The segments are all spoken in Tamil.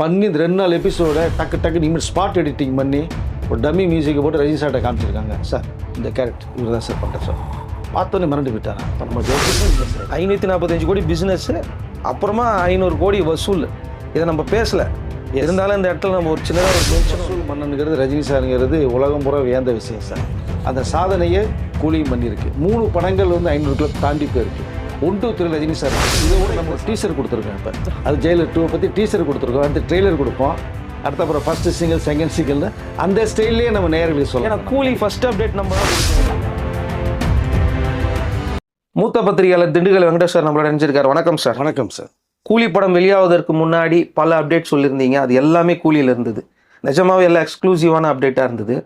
பண்ணி இந்த ரெண்டு நாள் எபிசோட டக்கு டக்கு நீங்கள் ஸ்பாட் எடிட்டிங் பண்ணி ஒரு டம்மி மியூசிக்கை போட்டு ரஜினி சார்ட்ட காமிச்சிருக்காங்க. சார் இந்த கேரக்டர் இவர் தான் சார் பண்ணுறேன் சார் பார்த்தோன்னே மிரண்டு போயிட்டாரா? இப்போ நம்ம ஐநூற்றி நாற்பத்தஞ்சு கோடி பிஸ்னஸ் அப்புறமா ஐநூறு கோடி வசூல். இதை நம்ம பேசல. இருந்தாலும் இந்த இடத்துல நம்ம ஒரு சின்னதாக ஒரு வசூல் மன்னனுங்கிறது ரஜினி சாருங்கிறது உலகம் பூரா வியந்த விஷயம் சார் அந்த சாதனையை கூலியும் பண்ணியிருக்கு. மூணு படங்கள் வந்து ஐநூறு கிலோ தாண்டி போயிருக்கு. One two three Rajini sir இதை கூட நம்ம டீசர் கொடுத்துருக்கோம் இப்போ. அது ஜெயிலர் டூ பற்றி டீசர் கொடுத்துருக்கோம். அடுத்து ட்ரெய்லர் கொடுப்போம். அடுத்த அப்புறம் ஃபஸ்ட்டு சிங்கிள் செகண்ட் சிங்கிள்னு அந்த ஸ்டைல்லே நம்ம நேரங்களுக்கு ஏன்னா சொல்லலாம் கூலி ஃபர்ஸ்ட் அப்டேட் நம்ம. மூத்த பத்திரிகையாளர் திண்டுக்கல் வெங்கடேஸ்வர் நம்மளோட நினைச்சிருக்காரு வணக்கம் சார் வணக்கம் சார் கூலி படம் வெளியாவதற்கு முன்னாடி பல அப்டேட் சொல்லியிருந்தீங்க. அது எல்லாமே கூலியில் இருந்தது. நிஜமாவே எல்லாம் எக்ஸ்க்ளூசிவான அப்டேட்டாக இருந்தது.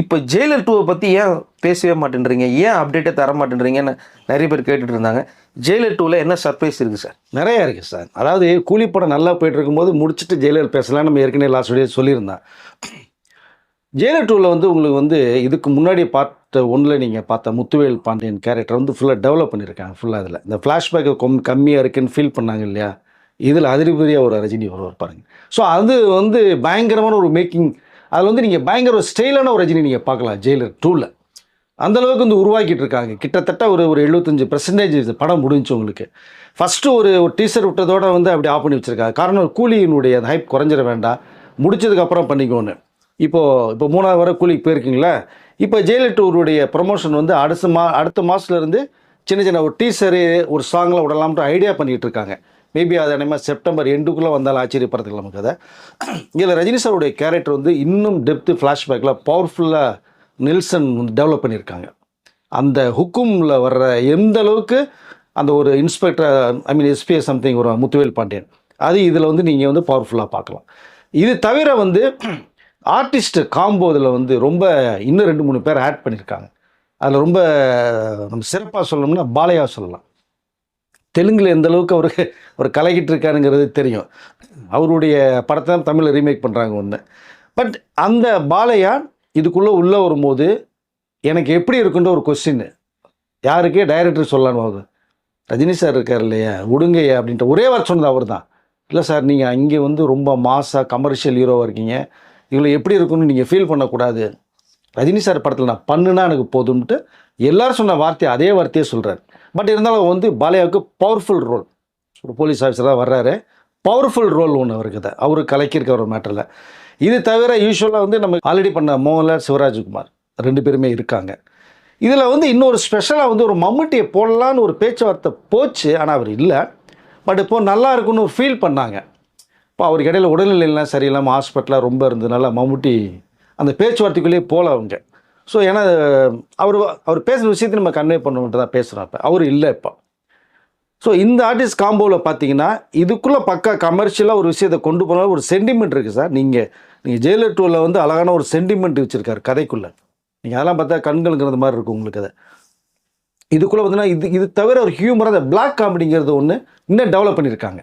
இப்போ ஜெயிலர் டூவை பற்றி ஏன் பேசவே மாட்டேன்றீங்க? ஏன் அப்டேட்டே தர மாட்டேன்றீங்கன்னு நிறைய பேர் கேட்டுட்டு இருந்தாங்க. ஜெயிலர் டூவில் என்ன சர்ப்ரைஸ் இருக்குது சார் நிறையா இருக்குது சார் அதாவது கூலி படம் நல்லா போயிட்டு இருக்கும்போது முடிச்சுட்டு ஜெயிலர் பேசலாம் நம்ம ஏற்கனவே லாஸ்ட் வீடியோ சொல்லியிருந்தேன் ஜெயிலர் டூவில் வந்து உங்களுக்கு வந்து இதுக்கு முன்னாடி பார்த்த ஒன்றில் நீங்கள் பார்த்த முத்துவேல் பாண்டியன் கேரக்டர் வந்து ஃபுல்லாக டெவலப் பண்ணியிருக்காங்க ஃபுல்லாக இதில். இந்த ஃப்ளாஷ்பேக் கம் கம்மியாக இருக்குன்னு ஃபீல் பண்ணாங்க இல்லையா? இதில் அதிரிபதியாக ஒரு ரஜினி வருவார் பாருங்க. ஸோ அது வந்து பயங்கரமான ஒரு மேக்கிங் அதில் வந்து நீங்கள் பயங்கர ஒரு ஸ்டைலான ஒரு ரஜினி நீங்கள் பார்க்கலாம் ஜெயிலர் டூவில் அந்தளவுக்கு வந்து உருவாக்கிட்டு இருக்காங்க. கிட்டத்தட்ட ஒரு ஒரு எழுபத்தஞ்சு பர்சன்டேஜ் படம் முடிஞ்சு உங்களுக்கு. ஃபஸ்ட்டு ஒரு ஒரு டீசர் விட்டதோட வந்து அப்படி ஆஃப் பண்ணி வச்சிருக்காங்க. காரணம் கூலியினுடைய அந்த ஹைப் குறைஞ்சிட வேண்டாம். முடிச்சதுக்கப்புறம் பண்ணிக்கோன்னு. இப்போது இப்போ மூணாவது வர கூலிக்கு போயிருக்கீங்களா? இப்போ ஜெயலலிதாவுடைய ப்ரொமோஷன் வந்து அடுத்த மா அடுத்த மாதத்துலேருந்து சின்ன சின்ன ஒரு டீசரு ஒரு சாங்கில் விடலாம்ட்டு ஐடியா பண்ணிகிட்டு இருக்காங்க. மேபி அது என்னமா செப்டம்பர் எண்டுக்குள்ளே வந்தாலும் ஆச்சரியப்படுறதுக்கு நமக்கு அதை. இதில் ரஜினி சாருடைய கேரக்டர் வந்து இன்னும் டெப்த்து ஃப்ளாஷ்பேக்கில் பவர்ஃபுல்லாக நெல்சன் வந்து டெவலப் பண்ணியிருக்காங்க. அந்த ஹுக்குமில் வர்ற எந்த அளவுக்கு அந்த ஒரு inspector I mean SBI something ஒரு முத்துவேல் பாண்டியன் அது இதில் வந்து நீங்கள் வந்து பவர்ஃபுல்லாக பார்க்கலாம். இது தவிர வந்து ஆர்டிஸ்ட் காம்போ இதில் வந்து ரொம்ப இன்னும் ரெண்டு மூணு பேர் ஆட் பண்ணியிருக்காங்க. அதில் ரொம்ப நம்ம சிறப்பாக சொல்லணும்னா பாலையா சொல்லலாம். தெலுங்கில் எந்த அளவுக்கு அவருக்கு அவர் கலக்கிட்டு இருக்காருங்கிறது தெரியும். அவருடைய படத்தை தான் தமிழில் ரீமேக் பண்ணுறாங்க ஒன்று பட் அந்த பாலையா இதுக்குள்ளே உள்ளே வரும்போது எனக்கு எப்படி இருக்குன்ற ஒரு கொஸ்டின் யாருக்கே டைரக்டர் சொல்லலான்னு போகுது ரஜினி சார் இருக்கார் இல்லையா? விடுங்கய்யா அப்படின்ட்டு ஒரே வாரம் சொன்னது அவர் தான் இல்லை சார் நீங்கள் அங்கே வந்து ரொம்ப மாசாக கமர்ஷியல் ஹீரோவாக இருக்கீங்க. இவ்வளோ எப்படி இருக்குன்னு நீங்கள் ஃபீல் பண்ணக்கூடாது. ரஜினி சார் படத்தில் நான் பண்ணுனா எனக்கு போதும்ட்டு எல்லோரும் சொன்ன வார்த்தையை அதே வார்த்தையே சொல்கிறார் பட் இருந்தாலும் வந்து பாலையாவுக்கு பவர்ஃபுல் ரோல் ஒரு போலீஸ் ஆஃபீஸராக வர்றாரு. பவர்ஃபுல் ரோல் ஒன்று அவருக்கு தான். அவரு கலக்கியிருக்க ஒரு மேட்டரில் இது தவிர யூஸ்வலாக வந்து நம்ம ஆல்ரெடி பண்ண மோகன்லால் சிவராஜ்குமார் ரெண்டு பேருமே இருக்காங்க. இதில் வந்து இன்னொரு ஸ்பெஷலாக வந்து ஒரு மம்முட்டியை போடலான்னு ஒரு பேச்சுவார்த்தை போச்சு ஆனால் அவர் இல்லை. பட் இப்போது நல்லா இருக்குன்னு ஒரு ஃபீல் பண்ணாங்க. இப்போ அவருக்கு இடையில உடல்நிலையெல்லாம் சரியில்லாமல் ஹாஸ்பிட்டலாக ரொம்ப இருந்ததுனால மம்முட்டி அந்த பேச்சுவார்த்தைக்குள்ளேயே போகல அவங்க. ஸோ ஏன்னா அவர் அவர் பேசுகிற விஷயத்தை நம்ம கன்வே பண்ணுவோன்ட்டு தான் பேசுகிறோம் இப்போ அவர் இல்லை இப்போ. ஸோ இந்த ஆர்டிஸ்ட் காம்போவில் பார்த்தீங்கன்னா இதுக்குள்ளே பக்கா கமர்ஷியலாக ஒரு விஷயத்தை கொண்டு போனாலும் ஒரு சென்டிமெண்ட் இருக்குது சார். நீங்கள் நீங்கள் ஜெயிலர் டூவில் வந்து அழகான ஒரு சென்டிமெண்ட் வச்சுருக்காரு கதைக்குள்ளே. நீங்கள் அதெல்லாம் பார்த்தா கண்களுங்கிறது மாதிரி இருக்கும் உங்களுக்கு அதை. இதுக்குள்ளே பார்த்தீங்கன்னா இது இது தவிர ஒரு ஹியூமராக அந்த பிளாக் காமெடிங்கிறது ஒன்று இன்னும் டெவலப் பண்ணியிருக்காங்க.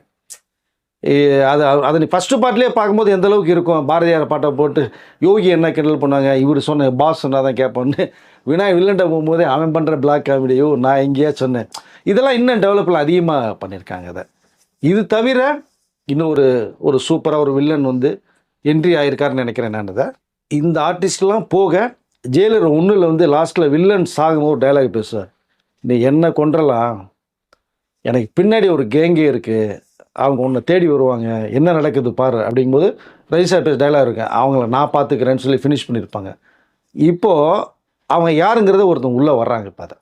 அது அதை நீ ஃபஸ்ட்டு பாட்டிலே பார்க்கும்போது எந்த அளவுக்கு இருக்கும்? பாரதியார் பாட்டை போட்டு யோகி என்ன கிண்டல் பண்ணாங்க? இவர் சொன்ன பாஸ் சொன்னால் தான் கேட்போன்னு. வினாய் வில்லன்ட்ட போகும்போதே அவன் பண்ணுற பிளாக் காமெடியோ நான் எங்கேயா சொன்னேன். இதெல்லாம் இன்னும் டெவலப்பில் அதிகமாக பண்ணியிருக்காங்க அதை. இது தவிர இன்னும் ஒரு ஒரு சூப்பராக ஒரு வில்லன் வந்து என்ட்ரி ஆகிருக்காருன்னு நினைக்கிறேன் நான் அதை இந்த ஆர்டிஸ்ட்லாம் போக ஜெயிலர் ஒன்றில் வந்து லாஸ்ட்டில் வில்லன் சாகும்போது ஒரு டைலாக் பேசுவார். நீ என்ன கொன்றலாம்? எனக்கு பின்னாடி ஒரு கேங்கே இருக்குது அவங்க உன்னை தேடி வருவாங்க. என்ன நடக்குது பாரு அப்படிங்கும்போது ரஜிஸ்டர் பேச டைலாக் இருக்கேன் அவங்கள நான் பார்த்துக்கிறேன்னு சொல்லி ஃபினிஷ் பண்ணியிருப்பாங்க. இப்போது அவங்க யாருங்கிறத ஒருத்தவங்க உள்ளே வர்றாங்க இப்போ அதை.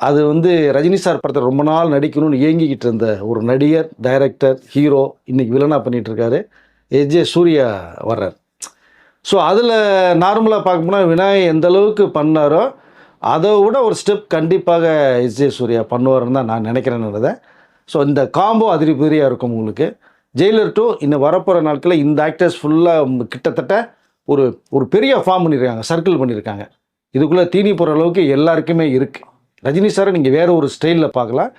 அது வந்து ரஜினி சார் படத்தை ரொம்ப நாள் நடிக்கணும்னு ஏங்கிக்கிட்டு இருந்த ஒரு நடிகர் டைரக்டர் ஹீரோ இன்றைக்கி வில்லனாக பண்ணிகிட்ருக்காரு இருக்காரு. எஸ் ஜே சூர்யா வர்றார். ஸோ அதில் நார்மலாக பார்க்க போனால் விநாயகர் எந்த அளவுக்கு பண்ணாரோ அதை விட ஒரு ஸ்டெப் கண்டிப்பாக எஸ் ஜே சூர்யா பண்ணுவாருன்னு தான் நான் நினைக்கிறேன்றதை ஸோ இந்த காம்போ அதிரிபதிரியாக இருக்கும் உங்களுக்கு. ஜெயிலர் டூ இன்னும் வரப்போகிற நாட்களில் இந்த ஆக்டர்ஸ் ஃபுல்லாக கிட்டத்தட்ட ஒரு ஒரு பெரிய ஃபார்ம் பண்ணியிருக்காங்க சர்க்கிள் பண்ணியிருக்காங்க இதுக்குள்ளே தீனி போகிற அளவுக்கு எல்லாருக்குமே இருக்குது ரஜினி சாரை நீங்கள் வேறு ஒரு ஸ்டைலில் பார்க்கலாம்.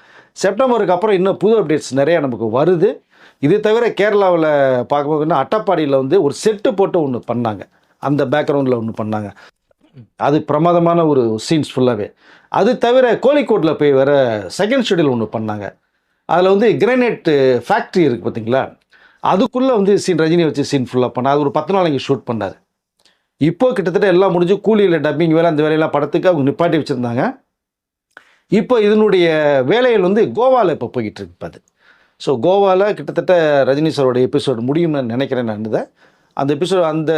செப்டம்பருக்கு அப்புறம் இன்னும் புது அப்டேட்ஸ் நிறையா நமக்கு வருது. இது தவிர கேரளாவில் பார்க்கும்போதுன்னா அட்டப்பாடியில் வந்து ஒரு செட்டு போட்டு ஒன்று பண்ணாங்க. அந்த பேக்ரவுண்டில் ஒன்று பண்ணாங்க. அது பிரமாதமான ஒரு சீன்ஸ் ஃபுல்லாகவே அது தவிர கோழிக்கோட்டில் போய் வர செகண்ட் ஷெடியூல் ஒன்று பண்ணாங்க. அதில் வந்து கிரானைட் ஃபேக்ட்ரி இருக்குது பார்த்தீங்களா அதுக்குள்ளே வந்து சீன் ரஜினி வச்சு சீன் ஃபுல்லாக பண்ணார் அது ஒரு பத்து நாள் இங்கே ஷூட் பண்ணார். இப்போ கிட்டத்தட்ட எல்லாம் முடிஞ்சு கூலியில் டப்பிங் வேலை அந்த வேலையெல்லாம் படத்துக்கு அவங்க நிப்பாட்டி வச்சுருந்தாங்க. இப்போ இதனுடைய வேலைகள் வந்து கோவாவில் இப்போ போய்கிட்டு இருப்பாது இப்போ அது ஸோ கோவாவில் கிட்டத்தட்ட ரஜினி சாரோட எபிசோடு முடியும்னு நினைக்கிறேன் நான் இதை. அந்த எபிசோட் அந்த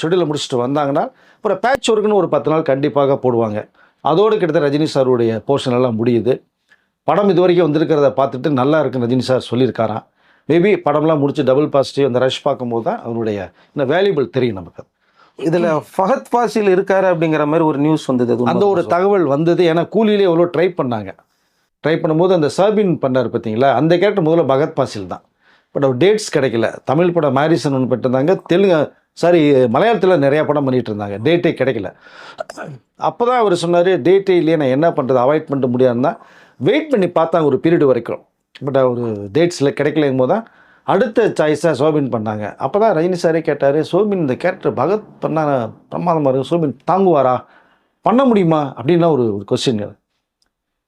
ஷெடியூலில் முடிச்சுட்டு வந்தாங்கன்னா அப்புறம் பேட்ச் ஒர்க்குன்னு ஒரு பத்து நாள் கண்டிப்பாக போடுவாங்க. அதோடு கிட்டத்தட்ட ரஜினி சாருடைய போர்ஷன் எல்லாம் முடியுது. படம் இது வரைக்கும் வந்திருக்கிறத பார்த்துட்டு நல்லா இருக்குன்னு ரஜினி சார் சொல்லியிருக்காராம். மேபி படம்லாம் முடிச்சு டபுள் பாசிட்டிவ் அந்த ரஷ் பார்க்கும்போது தான் அவருடைய இந்த வேல்யூபிள் தெரியும் நமக்கு. இதுல ஃபஹத் ஃபாசில் இருக்காரு அப்படிங்கிற மாதிரி ஒரு நியூஸ் வந்தது. அந்த ஒரு? தகவல் வந்தது. ஏன்னா கூலியிலே எவ்வளோ ட்ரை பண்ணாங்க. ட்ரை பண்ணும்போது அந்த சர்பின் பண்ணார் பார்த்தீங்களா? அந்த கேரக்டர் முதல்ல பகத் பாசில் தான். பட் அவர் டேட்ஸ் கிடைக்கல. தமிழ் படம் மேரிசன் ஒன்று பெற்றிருந்தாங்க. தெலுங்கு சாரி மலையாளத்தில் நிறையா படம் பண்ணிட்டு இருந்தாங்க. டேட்டே கிடைக்கல. அப்போ தான் அவர் சொன்னார் டேட்டே இல்லையே நான் என்ன பண்ணுறது அவாய்ட் பண்ண முடியாதுன்னா வெயிட் பண்ணி பார்த்தாங்க ஒரு பீரியட் வரைக்கும். பட் அவர் uh, டேட்ஸில் கிடைக்கலங்கும் போது தான் அடுத்த சாய்ஸாக சோபின் பண்ணாங்க. அப்போ தான் ரஜினி சாரே கேட்டார் சோபின் இந்த கேரக்டர் பகத் பண்ணா பிரமாதமாக இருக்கும் சோபின் தாங்குவாரா? பண்ண முடியுமா? அப்படின்னா ஒரு ஒரு கொஸ்டின்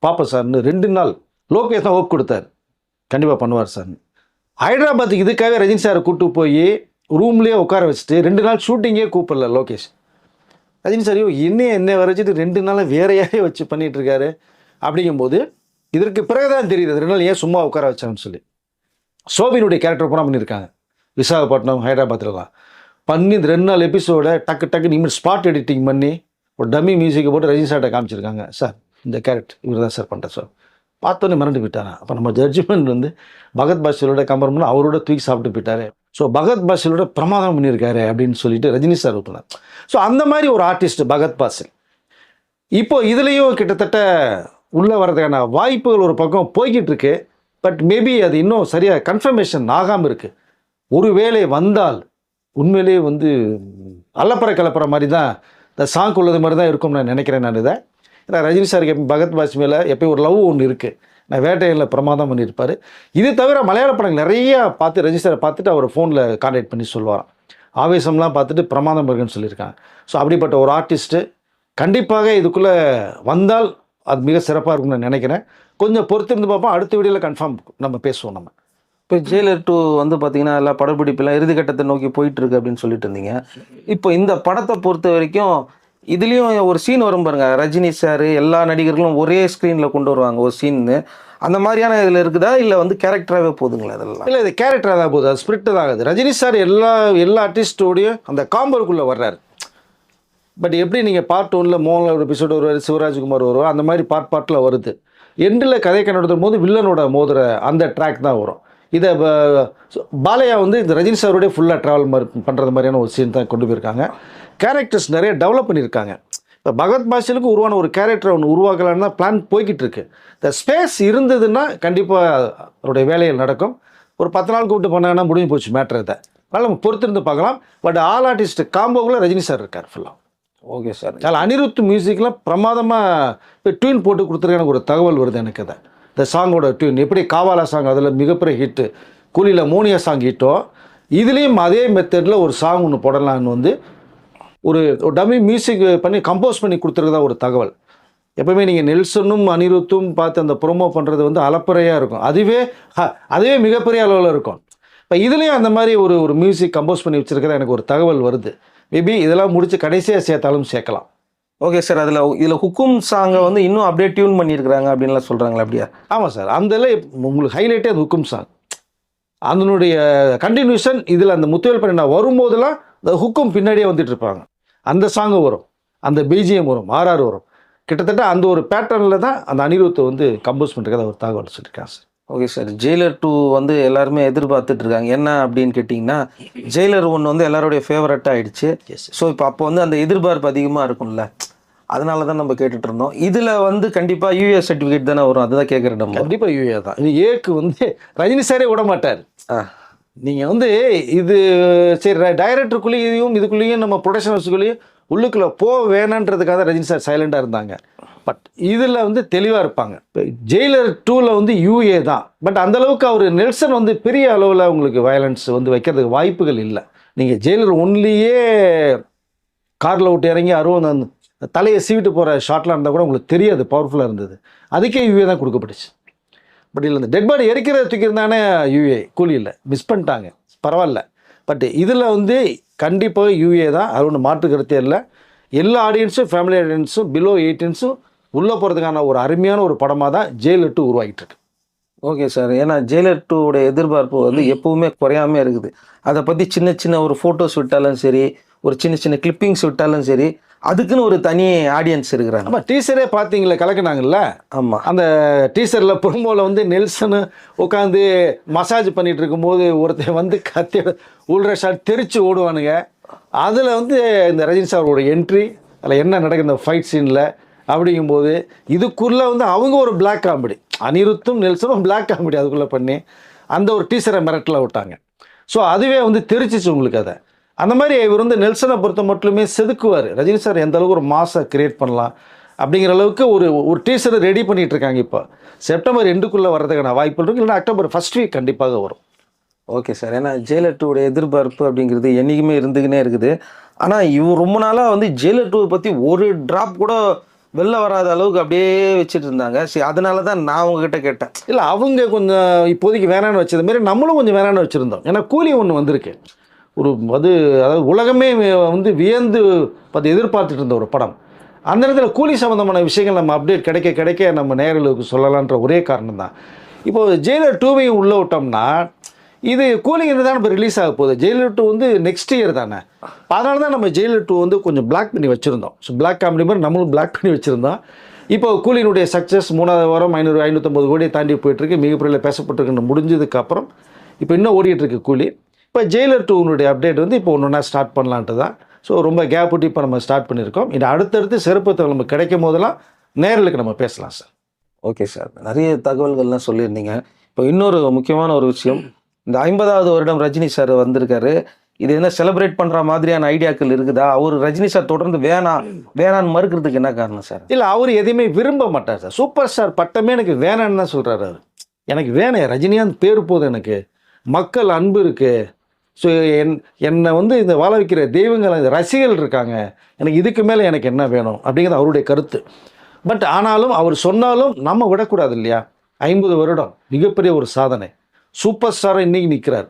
பாப்பா சார்னு ரெண்டு நாள் லோகேஷ் தான் ஓப் கொடுத்தாரு. கண்டிப்பாக பண்ணுவார் சார்னு. ஹைதராபாத்துக்கு இதுக்காகவே ரஜினி சாரை கூட்டு போய் ரூம்லேயே உட்கார வச்சுட்டு ரெண்டு நாள் ஷூட்டிங்கே கூப்பிடல லோகேஷ். ரஜினி சார் என்ன என்னைய என்ன வரைச்சிட்டு ரெண்டு நாளாக வேறையாவே வச்சு பண்ணிகிட்ருக்காரு அப்படிங்கும்போது இதற்கு பிறகுதான் தெரியுது ரெண்டு நாள் ஏன் சும்மா உட்கார வச்சான்னு சொல்லி. சோபினுடைய கேரக்டர் பூரா பண்ணியிருக்காங்க. விசாகப்பட்டினம் ஹைதராபாத்லலாம் பண்ணி இந்த ரெண்டு நாள் எபிசோடை டக்கு டக்கு இனிமேல் ஸ்பாட் எடிட்டிங் பண்ணி ஒரு டம்மி மியூசிக்கை போட்டு ரஜினி சார்ட்ட காமிச்சிருக்காங்க. சார் இந்த கேரக்டர் இவர் தான் சார் பண்ணுறேன் சார் பார்த்தோன்னே மறந்து போயிட்டாரா? அப்போ நம்ம ஜட்ஜ்மெண்ட் வந்து பகத் பாஷலோட கம்பேர் பண்ணி அவரோட தூக்கி சாப்பிட்டு போயிட்டாரு. ஸோ பகத் பாஷலோட பிரமாதம் பண்ணியிருக்காரு அப்படின்னு சொல்லிட்டு ரஜினி சார் ஊட்டினார் ஸோ அந்த மாதிரி ஒரு ஆர்டிஸ்ட் பகத் பாசில் இப்போ இதுலேயும் கிட்டத்தட்ட உள்ளே வர்றதுக்கான வாய்ப்புகள் ஒரு பக்கம் போய்கிட்டு இருக்கு பட் மேபி அது இன்னும் சரியாக கன்ஃபர்மேஷன் ஆகாமல் இருக்குது ஒருவேளை வந்தால் உண்மையிலேயே வந்து அல்லப்பற கலப்புற மாதிரி தான் இந்த சாங் உள்ளது மாதிரி தான் இருக்கும்னு நான் நினைக்கிறேன் நான் இதை. ஏன்னா ரஜினி சாருக்கு பகத் பாஸ் மேலே எப்பயும் ஒரு லவ் ஒன்று இருக்குது நான் வேட்டையில் பிரமாதம் பண்ணியிருப்பார். இது தவிர மலையாள படங்கள் நிறையா பார்த்து ரஜினி சாரை பார்த்துட்டு அவர் ஃபோனில் கான்டாக்ட் பண்ணி சொல்லுவாராம். ஆவேசம்லாம் பார்த்துட்டு பிரமாதம் இருக்குன்னு சொல்லியிருக்காங்க. ஸோ அப்படிப்பட்ட ஒரு ஆர்டிஸ்ட்டு கண்டிப்பாக இதுக்குள்ளே வந்தால் அது மிக சிறப்பாக இருக்கும்னு நான் நினைக்கிறேன். கொஞ்சம் பொறுத்திருந்து பார்ப்போம். அடுத்த வீடியோவில் கன்ஃபார்ம் நம்ம பேசுவோம் நம்ம. இப்போ ஜெயிலர் டூ வந்து பார்த்தீங்கன்னா எல்லா படப்பிடிப்புலாம் இறுதிக்கட்டத்தை நோக்கி போயிட்டு இருக்கு அப்படின்னு சொல்லிட்டு இருந்தீங்க. இப்போ இந்த படத்தை பொறுத்த வரைக்கும் இதுலேயும் ஒரு சீன் வரும் பாருங்க. ரஜினி சார் எல்லா நடிகர்களும் ஒரே ஸ்க்ரீனில் கொண்டு வருவாங்க. ஒரு சீன்னு அந்த மாதிரியான இதில் இருக்குதா? இல்லை வந்து கேரக்டராகவே போதுங்களா இதெல்லாம்? இல்லை இது கேரக்டராக தான் போகுது. அது ஸ்பிரிட்டு தான் ஆகுது. ரஜினி சார் எல்லா எல்லா ஆர்டிஸ்டோடையும் அந்த காம்பருக்குள்ளே வர்றாரு. பட் எப்படி நீங்கள் பார்ட் ஒன்னில் மோகன்லால் ஒரு எபிசோடு வருவார் சிவராஜ்குமார் வருவார் அந்த மாதிரி பார்ட் பார்ட்டில் வருது. எண்டில் கதை கண்டுடும் போது வில்லனோட மோதுற அந்த ட்ராக் தான் வரும். இதை பாலையா வந்து இந்த ரஜினி சாரோடய ஃபுல்லாக ட்ராவல் மாதிரி பண்ணுறது மாதிரியான ஒரு சீன் தான் கொண்டு போயிருக்காங்க. கேரக்டர்ஸ் நிறைய டெவலப் பண்ணியிருக்காங்க. இப்போ பகத் பாஷலுக்கு உருவான ஒரு கேரக்டர் ஒன்று உருவாக்கலான்னு தான் பிளான் போய்கிட்டு இருக்கு. இந்த ஸ்பேஸ் இருந்ததுன்னா கண்டிப்பாக அவருடைய வேலைகள் நடக்கும். ஒரு பத்து நாள் கூப்பிட்டு போனாங்கன்னா முடிஞ்சு போச்சு மேட்ரு இதை. அதனால் நம்ம பொறுத்திருந்து பார்க்கலாம். பட் ஆல் ஆர்டிஸ்ட் காம்போக்குள்ள ரஜினி சார் இருக்கார் ஃபுல்லாக ஓகே சார். அதில் அனிருத் மியூசிக்லாம் பிரமாதமாக இப்போ டியூன் போட்டு கொடுத்துருக்கான ஒரு தகவல் வருது எனக்கு அதை. இந்த சாங்கோட டியூன் எப்படி காவாலா சாங் அதில் மிகப்பெரிய ஹிட்டு கூலியில் மோனியா சாங் ஹிட்டோ இதுலேயும் அதே மெத்தடில் ஒரு சாங் ஒன்று போடலான்னு வந்து ஒரு டம்மி மியூசிக் பண்ணி கம்போஸ் பண்ணி கொடுத்துருக்கதா ஒரு தகவல். எப்பவுமே நீங்கள் நெல்சனும் அனிருத்தும் பார்த்து அந்த ப்ரோமோ பண்ணுறது வந்து அலப்பறையாக இருக்கும். அதுவே ஹ, அதுவே மிகப்பெரிய அளவில் இருக்கும். இப்போ இதுலேயும் அந்த மாதிரி ஒரு ஒரு மியூசிக் கம்போஸ் பண்ணி வச்சிருக்கிறதா எனக்கு ஒரு தகவல் வருது. மேபி இதெல்லாம் முடிச்சு கடைசியாக சேர்த்தாலும் சேர்க்கலாம். ஓகே சார் அதில் இதில் ஹுக்கும் சாங்கை வந்து இன்னும் அப்படியே டியூன் பண்ணியிருக்கிறாங்க அப்படின்லாம் சொல்கிறாங்களா அப்படியா? ஆமாம் சார் அந்த இதில் உங்களுக்கு ஹைலைட்டே அது ஹுக்கும் சாங் அதனுடைய கண்டினியூஷன் இதில் அந்த முத்துவேல் பண்ணி வரும்போதெல்லாம் இந்த ஹுக்கும் பின்னாடியே வந்துட்டு இருப்பாங்க. அந்த சாங்கு வரும். அந்த பிஜிஎம் வரும். ஆர்ஆர் வரும். கிட்டத்தட்ட அந்த ஒரு பேட்டர்னில் தான் அந்த அனிருத்தை வந்து கம்போஸ் பண்ணுறத ஒரு தகவல் சொல்லியிருக்காங்க sir okay sir Jailer two வந்து எல்லாருமே எதிர்பார்த்துட்டு இருக்காங்க. என்ன அப்படின்னு கேட்டிங்கன்னா ஜெயிலர் ஒன்று வந்து எல்லாருடைய ஃபேவரட்டாக ஆயிடுச்சு. ஸோ இப்போ அப்போ வந்து அந்த எதிர்பார்ப்பு அதிகமாக இருக்கும்ல. அதனால தான் நம்ம கேட்டுட்டு இருந்தோம். இதில் வந்து கண்டிப்பாக யூஎஸ் சர்டிஃபிகேட் தானே வரும். அதுதான் கேட்குறேன் நம்ம கண்டிப்பாக யூஏ தான். இது ஏக்கு வந்து ரஜினி சாரே விட மாட்டார். ஆ. நீங்கள் வந்து இது சரி டைரக்டருக்குள்ளேயும் இதுக்குள்ளேயும் நம்ம ப்ரொடக்ஷன் ஹவுஸுக்குள்ளேயும் உள்ளுக்குள்ளே போ வேணான்றதுக்காக ரஜினி சார் சைலண்டாக இருந்தாங்க. பட் இதில் வந்து தெளிவாக இருப்பாங்க. இப்போ ஜெயிலர் டூவில் வந்து யூஏ தான். பட் அந்த அளவுக்கு அவர் நெல்சன் வந்து பெரிய அளவில் உங்களுக்கு வயலன்ஸ் வந்து வைக்கிறதுக்கு வாய்ப்புகள் இல்லை. நீங்கள் ஜெயிலர் ஒன்லியே காரில் விட்டு இறங்கி அருவம் தலையை சீவிட்டு போகிற ஷாட்லாம் இருந்தால் கூட உங்களுக்கு தெரியாது பவர்ஃபுல்லாக இருந்தது. அதுக்கே யூஏ தான் கொடுக்கப்பட்டுச்சு. பட் இல்லை இந்த டெட் பாடி எரிக்கிறத தூக்கியிருந்தானே யூஏ கூலி இல்லை. மிஸ் பண்ணிட்டாங்க. பரவாயில்ல. பட் இதில் வந்து கண்டிப்பாக யூஏ தான். அது ஒன்று மாற்று கருத்தே இல்லை. எல்லா ஆடியன்ஸும் ஃபேமிலி ஆடியன்ஸும் பிலோ எயிட்டீன்ஸும் உள்ளே போகிறதுக்கான ஒரு அருமையான ஒரு படமாக தான் ஜெயில் டூ உருவாகிட்டு இருக்கு ஓகே சார். ஏன்னா ஜெயிலர் டூவோட எதிர்பார்ப்பு வந்து எப்பவுமே குறையாம இருக்குது. அதை பற்றி சின்ன சின்ன ஒரு ஃபோட்டோஸ் விட்டாலும் சரி ஒரு சின்ன சின்ன கிளிப்பிங்ஸ் விட்டாலும் சரி அதுக்குன்னு ஒரு தனி ஆடியன்ஸ் இருக்கிறாங்க. நம்ம டீச்சரே பார்த்தீங்களே கலக்குனாங்கல்ல? ஆமாம் அந்த டீசரில் ப்ரோமோவில் வந்து நெல்சனு உட்காந்து மசாஜ் பண்ணிட்டு இருக்கும்போது ஒருத்தன் வந்து கத்தி உள்ற ஷாட் தெரிச்சு ஓடுவானுங்க. அதில் வந்து இந்த ரஜினி சாரோட என்ட்ரி அதில் என்ன நடக்குது இந்த ஃபைட் சீனில் அப்படிங்கும்போது இதுக்குள்ளே வந்து அவங்க ஒரு பிளாக் காமெடி அனிருத்தும் நெல்சனும் பிளாக் காமெடி அதுக்குள்ளே பண்ணி அந்த ஒரு டீச்சரை மிரட்டில் விட்டாங்க. ஸோ அதுவே வந்து தெரிச்சிச்சு உங்களுக்கு அதை. அந்த மாதிரி இவர் வந்து நெல்சனை பொறுத்த மட்டுமே செதுக்குவார். ரஜினி சார் எந்த அளவுக்கு ஒரு மாசை கிரியேட் பண்ணலாம் அப்படிங்கிற அளவுக்கு ஒரு ஒரு டீசரை ரெடி பண்ணிட்டு இருக்காங்க இப்போ. செப்டம்பர் ரெண்டுக்குள்ளே வர்றதுக்கான வாய்ப்பு இருக்கு. இல்லைன்னா அக்டோபர் ஃபர்ஸ்ட் வீக் கண்டிப்பாக வரும். ஓகே சார் ஏன்னா ஜெயிலர் டூவோட எதிர்பார்ப்பு அப்படிங்கிறது என்றைக்குமே இருந்துக்கினே இருக்குது. ஆனால் இவர் ரொம்ப நாளாக வந்து ஜெயிலர் டூவை பற்றி ஒரு ட்ராப் கூட வெளில வராத அளவுக்கு அப்படியே வச்சுட்டு இருந்தாங்க. சரி அதனால தான் நான் அவங்கக்கிட்ட கேட்டேன். இல்லை அவங்க கொஞ்சம் இப்போதைக்கு வேணான்னு வச்சது மாரி நம்மளும் கொஞ்சம் வேணான்னு வச்சுருந்தோம். ஏன்னா கூலி ஒன்று வந்திருக்கு. ஒரு அது அதாவது உலகமே வந்து வியந்து பார்த்து எதிர்பார்த்துட்டு இருந்த ஒரு படம். அந்த நேரத்தில் கூலி சம்மந்தமான விஷயங்கள் நம்ம அப்டேட் கிடைக்க கிடைக்க நம்ம நேரலுக்கு சொல்லலான்ற ஒரே காரணம் தான் இப்போது ஜெயிலர் டூவையும் உள்ளே விட்டோம்னா இது கூலிங் தான் இப்போ ரிலீஸ் ஆக போகுது. ஜெயிலர் டூ வந்து நெக்ஸ்ட் இயர் தானே. அதனால தான் நம்ம ஜெயிலர் டூ வந்து கொஞ்சம் பிளாக் பண்ணி வச்சுருந்தோம். ஸோ பிளாக் காமெடி மாதிரி நம்மளும் பிளாக் பண்ணி வச்சுருந்தோம். இப்போ கூலினுடைய சக்ஸஸ் மூணாவது வாரம் ஐநூறு ஐநூற்றம்பது கோடியை தாண்டி போயிட்டுருக்கு மிகப்பெரிய பேசப்பட்டிருக்குன்னு முடிஞ்சதுக்கப்புறம் இப்போ இன்னும் ஓடிட்டுருக்கு கூலி இப்போ ஜெயிலர் டூனுடைய அப்டேட் வந்து இப்போ ஒன்று ஒன்றா ஸ்டார்ட் பண்ணலான்ட்டு தான். ஸோ ரொம்ப கேப் விட்டு இப்போ நம்ம ஸ்டார்ட் பண்ணியிருக்கோம். இது அடுத்தடுத்து சிறப்பு நம்ம கிடைக்கும் போதெல்லாம் நேரலுக்கு நம்ம பேசலாம் சார் ஓகே சார் நிறைய தகவல்கள்லாம் சொல்லியிருந்தீங்க. இப்போ இன்னொரு முக்கியமான ஒரு விஷயம். இந்த ஐம்பதாவது வருடம் ரஜினி சார் வந்திருக்காரு. இது என்ன செலிப்ரேட் பண்ணுற மாதிரியான ஐடியாக்கள் இருக்குதா? அவர் ரஜினி சார் தொடர்ந்து வேணாம் வேணான்னு மறுக்கிறதுக்கு என்ன காரணம் சார் இல்லை அவர் எதையுமே விரும்ப மாட்டார் சார் சூப்பர் ஸ்டார் பட்டமே எனக்கு வேணான்னு தான் சொல்கிறாரு அவர். எனக்கு வேணே ரஜினிகாந்த் பேர் போதும் எனக்கு. மக்கள் அன்பு இருக்குது ஸோ என் என்னை வந்து இந்த வாழ வைக்கிற தெய்வங்கள் இந்த ரசிகர்கள் இருக்காங்க. எனக்கு இதுக்கு மேலே எனக்கு என்ன வேணும்? அப்படிங்கிறது அவருடைய கருத்து. பட் ஆனாலும் அவர் சொன்னாலும் நம்ம விடக்கூடாது இல்லையா? ஐம்பது வருடம் மிகப்பெரிய ஒரு சாதனை. சூப்பர் ஸ்டாராக இன்றைக்கி நிற்கிறார்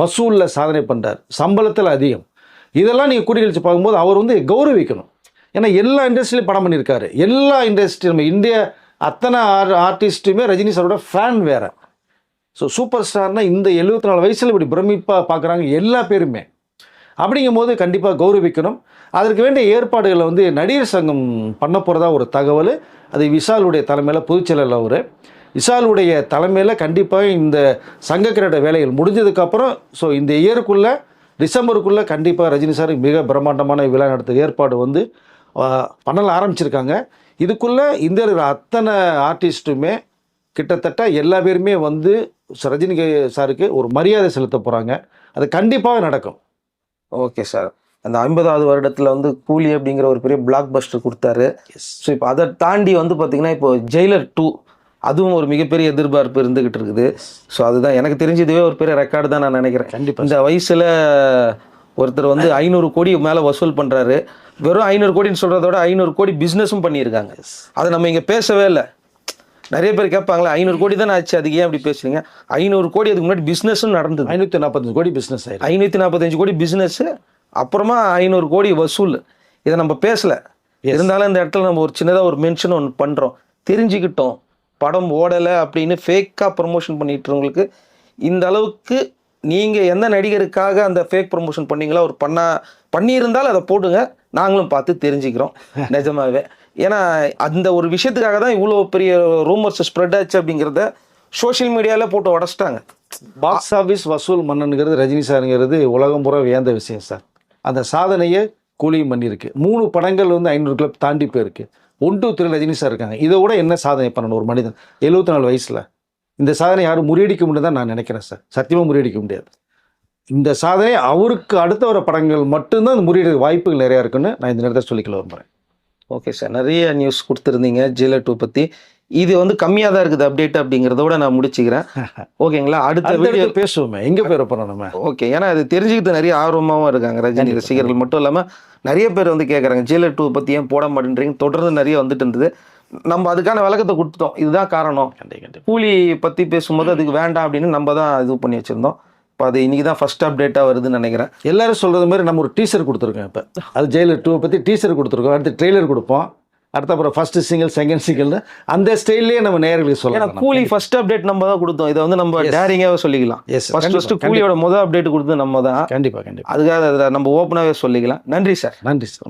வசூலில் சாதனை பண்ணுறார் சம்பளத்தில் அதிகம். இதெல்லாம் நீங்கள் கூட்டி பார்க்கும்போது அவர் வந்து கௌரவிக்கணும். ஏன்னா எல்லா இண்டஸ்ட்ரியிலையும் படம் பண்ணியிருக்காரு எல்லா இண்டஸ்ட்ரி நம்ம இந்தியா அத்தனை ஆர் ஆர்டிஸ்ட்டுமே ரஜினி சாரோட ஃபேன் வேறு. ஸோ சூப்பர் ஸ்டார்னால் இந்த எழுபத்தி நாலு வயசில் இப்படி பிரமிப்பாக பார்க்குறாங்க எல்லா பேருமே. அப்படிங்கும்போது கண்டிப்பாக கௌரவிக்கணும். அதற்கு வேண்டிய ஏற்பாடுகளை வந்து நடிகர் சங்கம் பண்ண போகிறதா ஒரு தகவல். அது விஷாலுடைய தலைமையில் பொதுச்செயலாளர் அவர். விஷாலுடைய தலைமையில் கண்டிப்பாக இந்த சங்க கிரீட வேலைகள் முடிஞ்சதுக்கப்புறம் ஸோ இந்த இயருக்குள்ளே டிசம்பருக்குள்ளே கண்டிப்பாக ரஜினி சார் மிக பிரம்மாண்டமான விழா நடத்த ஏற்பாடு வந்து பண்ணல ஆரம்பிச்சிருக்காங்க. இதுக்குள்ளே இந்த அத்தனை ஆர்டிஸ்ட்டுமே கிட்டத்தட்ட எல்லா பேருமே வந்து ரஜினி சாருக்கு ஒரு மரியாதை செலுத்த போகிறாங்க அது கண்டிப்பாக நடக்கும். Okay sir. அந்த ஐம்பதாவது வருடத்தில் வந்து கூலி அப்படிங்கிற ஒரு பெரிய பிளாக் பஸ்டர் கொடுத்தாரு ஸோ இப்போ அதை தாண்டி வந்து பார்த்தீங்கன்னா இப்போ ஜெயிலர் டூ அதுவும் ஒரு மிகப்பெரிய எதிர்பார்ப்பு இருந்துகிட்டு இருக்குது. ஸோ அதுதான். எனக்கு தெரிஞ்ச இதுவே ஒரு பெரிய ரெக்கார்டு தான் நான் நினைக்கிறேன். கண்டிப்பாக இந்த வயசுல ஒருத்தர் வந்து ஐநூறு கோடி மேலே வசூல் பண்றாரு. வெறும் ஐநூறு கோடின்னு சொல்றத விட ஐநூறு கோடி பிஸ்னஸும் பண்ணியிருக்காங்க. அதை நம்ம இங்கே பேசவே இல்லை. நிறைய பேர் கேட்பாங்களா ஐநூறு கோடி தானே ஆச்சு அதுக்கு ஏன் அப்படி பேசுறீங்க? ஐநூறு கோடி அதுக்கு முன்னாடி பிஸ்னஸும் நடந்தது. ஐநூற்றி நாற்பத்தஞ்சு கோடி பிஸ்னஸ் ஆயிருக்கு. ஐநூற்றி நாற்பத்தஞ்சு கோடி பிஸ்னஸ் அப்புறமா ஐநூறு கோடி வசூல். இதை நம்ம பேசல. இருந்தாலும் இந்த இடத்துல நம்ம ஒரு சின்னதாக ஒரு மென்ஷன் ஒன்று பண்ணுறோம் தெரிஞ்சுக்கிட்டோம். படம் ஓடலை அப்படின்னு ஃபேக்காக ப்ரமோஷன் பண்ணிட்டுறவங்களுக்கு இந்த அளவுக்கு நீங்கள் எந்த நடிகருக்காக அந்த ஃபேக் ப்ரமோஷன் பண்ணீங்களோ அவர் பண்ணா பண்ணியிருந்தாலும் அதை போடுங்க. நாங்களும் பார்த்து தெரிஞ்சுக்கிறோம். நிஜமாவே. ஏன்னா அந்த ஒரு விஷயத்துக்காக தான் இவ்வளோ பெரிய ரூமர்ஸ் ஸ்ப்ரெட் ஆச்சு அப்படிங்கிறத சோஷியல் மீடியாவில் போட்டு உடச்சிட்டாங்க. பாக்ஸ் ஆஃபீஸ் வசூல் மன்னனுங்கிறது ரஜினி சாருங்கிறது உலகம் பூரா வியந்த விஷயம் சார். அந்த சாதனையை கூலியும் பண்ணியிருக்கு. மூணு படங்கள் வந்து ஐநூறு கிளப் தாண்டி போயிருக்கு. One two three Rajini sir இருக்காங்க. இதை விட என்ன சாதனை பண்ணணும் ஒரு மனிதன்? எழுபத்தி நாலு வயசில். இந்த சாதனை யாரும் முறியடிக்க முடியாது தான் நான் நினைக்கிறேன் சார் சத்தியமாக முறியடிக்க முடியாது. இந்த சாதனை அவருக்கு அடுத்த வர படங்கள் மட்டும்தான் அந்த முறியடிக்க வாய்ப்புகள் நிறையா இருக்குன்னு நான் இந்த நேரத்தில் சொல்லிக்கல விரும்புகிறேன் ஓகே சார் நிறைய நியூஸ் கொடுத்துருந்தீங்க. ஜெயிலர் டூ பற்றி இது வந்து கம்மியாக தான் இருக்குது அப்டேட் அப்படிங்கிறதோட நான் முடிச்சுக்கிறேன். ஓகேங்களா? அடுத்த வீடியோ பேசுவோமே. எங்கே போயிட போகிறோம் நம்ம? ஓகே. ஏன்னா அது தெரிஞ்சுக்கிட்டு நிறைய ஆர்வமாகவும் இருக்காங்க ரஜினி ரசிகர்கள் மட்டும் இல்லாமல் நிறைய பேர் வந்து கேட்குறாங்க ஜெயிலர் டூ பற்றி ஏன் போட மாட்டேன்றீங்க தொடர்ந்து நிறைய வந்துட்டு இருந்தது. நம்ம அதுக்கான விளக்கத்தை கொடுத்துட்டோம். இதுதான் காரணம். கூலி பற்றி பேசும்போது அதுக்கு வேண்டாம் அப்படின்னு நம்ம தான் இது பண்ணி வச்சுருந்தோம். இப்போ அது இன்னைக்கு தான் ஃபர்ஸ்ட் அப்டேட்டாக வருதுன்னு நினைக்கிறேன். எல்லாரும் சொல்கிறது மாதிரி நம்ம ஒரு டீசர் கொடுத்துருக்கோம் இப்போ. அது ஜெயிலர் டூவை பற்றி டீசர் கொடுத்துருக்கோம். அடுத்து ட்ரெய்லர் கொடுப்போம். அடுத்த அப்புறம் ஃபர்ஸ்ட் சிங்கிள் செகண்ட் சிங்கிள்னு அந்த ஸ்டைல்லே நம்ம நேர்களுக்கு சொல்லலாம். கூலி ஃபர்ஸ்ட் அப்டேட் நம்ம தான் கொடுத்தோம். இதை வந்து நம்ம டேரிங்காகவே சொல்லிக்கலாம். Yes, ஃபர்ஸ்ட் ஃபர்ஸ்ட் கூலியோட முதல் அப்டேட் கொடுத்தது நம்ம தான். கண்டிப்பாக கண்டிப்பாக அதுக்காக அதை நம்ம ஓப்பனாகவே சொல்லிக்கலாம். நன்றி சார் நன்றி சார்